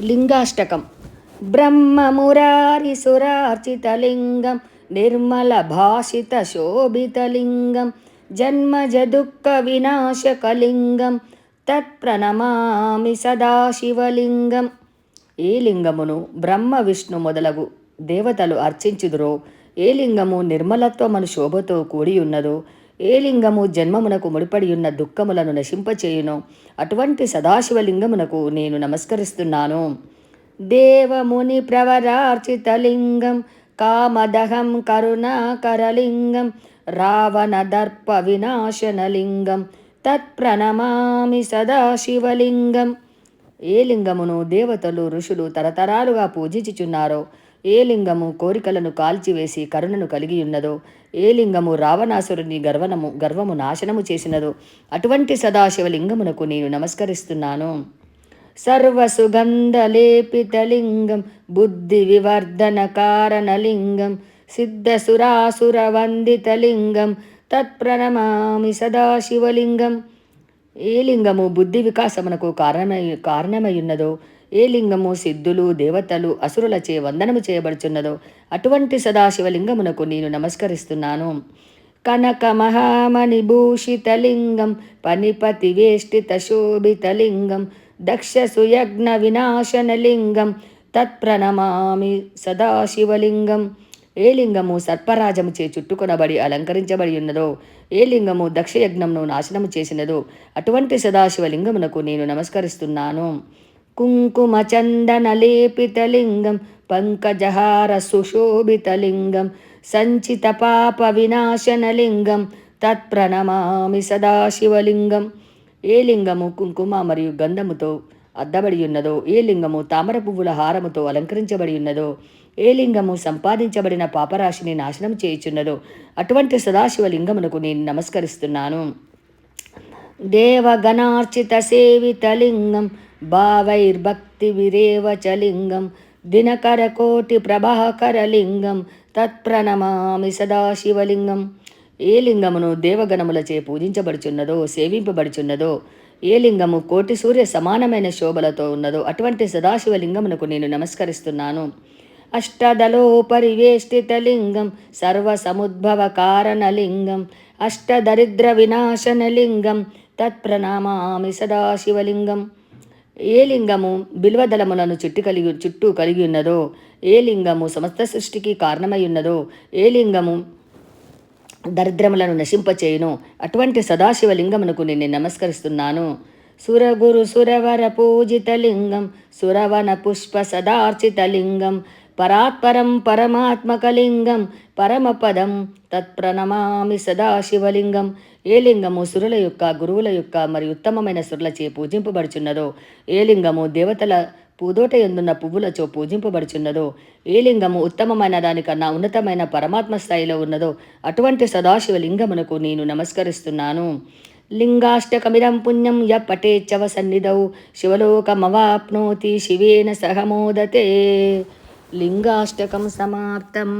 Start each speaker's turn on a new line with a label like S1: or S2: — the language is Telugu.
S1: లింగాష్టకం. బ్రహ్మమురారిసురార్చితలింగం నిర్మలభాషిత శోభితలింగం జన్మజ దుఃఖ వినాశకలింగం తత్ప్రణమామి సదాశివలింగం. ఏ లింగమును బ్రహ్మ విష్ణు మొదలగు దేవతలు అర్చించుదురో ఏ లింగము నిర్మలత్వమను శోభతో కూడి ఉన్నదో ఏ లింగము జన్మమునకు ముడిపడి ఉన్న దుఃఖములను నశింపచేయును? అటువంటి సదాశివలింగమునకు నేను నమస్కరిస్తున్నాను. దేవముని ప్రవరార్చితలింగం కామదహం కరుణాకరలింగం రావణదర్ప వినాశనలింగం తత్ప్రణమామి సదాశివలింగం ఏ లింగమును దేవతలు ఋషులు తరతరాలుగా పూజించుచున్నారో ఏ లింగము కోరికలను కాల్చివేసి కరుణను కలిగి ఉన్నదో ఏ లింగము రావణాసురుని గర్వనము గర్వము నాశనము చేసినదో అటువంటి సదాశివలింగమునకు నేను నమస్కరిస్తున్నాను. సర్వసుగంధలేపితలింగం బుద్ధి వివర్ధన కారణలింగం సిద్ధసురాసురవందితలింగం తత్ప్రణమామి సదాశివలింగం. ఏ లింగము బుద్ధి వికాసమునకు కారణమై కారణమయ్యున్నదో ఏ లింగము సిద్ధులు దేవతలు అసురులచే వందనము చేయబడుచున్నదో అటువంటి సదాశివలింగమునకు నేను నమస్కరిస్తున్నాను. కనక మహామణి భూషితలింగం పనిపతి వేష్టిత శోభితలింగం దక్ష సుయజ్ఞ వినాశనలింగం తత్ప్రణమామి సదాశివలింగం. ఏ లింగము సర్పరాజము చే చుట్టుకొనబడి అలంకరించబడి ఉన్నదో ఏ లింగము దక్షయజ్ఞంను నాశనము చేసినదో అటువంటి సదాశివలింగమునకు నేను నమస్కరిస్తున్నాను. కుంకుమ చందన లేపితలింగం పంకజహార సుశోభితలింగం సంచిత పాప వినాశనలింగం తత్ప్రణమామి సదాశివలింగం. ఏ లింగము కుంకుమ మరియు గంధముతో అద్దబడి ఉన్నదో ఏ లింగము తామర పువ్వుల హారముతో అలంకరించబడి ఉన్నదో ఏ లింగము సంపాదించబడిన పాపరాశిని నాశనం చేయుచున్నదో అటువంటి సదాశివలింగమునకు నేను నమస్కరిస్తున్నాను. దేవగణార్చిత సేవితలింగం భావైర్భక్తి విరేవచలింగం చ లింగం దినకర కోటి ప్రభాకరలింగం తత్ప్రణమామి సదాశివలింగం ఏ లింగమును దేవగణములచే పూజించబడుచున్నదో సేవింపబడుచున్నదో ఏ లింగము కోటి సూర్య సమానమైన శోభలతో ఉన్నదో అటువంటి సదాశివలింగమునకు నేను నమస్కరిస్తున్నాను. అష్టదలోపరివేష్టితలింగం సర్వసముద్భవ కారణలింగం అష్టదరిద్ర వినాశనలింగం తత్ప్రణామామి సదాశివలింగం. ఏ లింగము బిల్వదళములను చుట్టి కలిగి చుట్టూ కలిగి ఉన్నదో ఏ లింగము సమస్త సృష్టికి కారణమై ఉన్నదో ఏ లింగము దరిద్రములను నశింపచేయును అటువంటి సదాశివలింగమునకు నేను నమస్కరిస్తున్నాను. సురగురు సురవర పూజితలింగం సురవన పుష్ప సదార్చితలింగం పరాత్పరం పరమాత్మకలింగం పరమపదం తత్ప్రణమామి సదాశివలింగం. ఏ లింగము సురుల యొక్క గురువుల యొక్క మరియు ఉత్తమమైన సురులచే పూజింపబడుచున్నదో ఏ లింగము దేవతల పూదోట ఎందున్న పువ్వులచో పూజింపబడుచున్నదో ఏ లింగము ఉత్తమమైన దానికన్నా ఉన్నతమైన పరమాత్మ స్థాయిలో ఉన్నదో అటువంటి సదాశివ లింగమునకు నేను నమస్కరిస్తున్నాను. లింగాష్టకమిదం పుణ్యం య పటేచ్చవ సన్నిధౌ శివలోకమవాప్నోతి శివేన సహమోదతే. లింగాష్టకం సమాప్తం.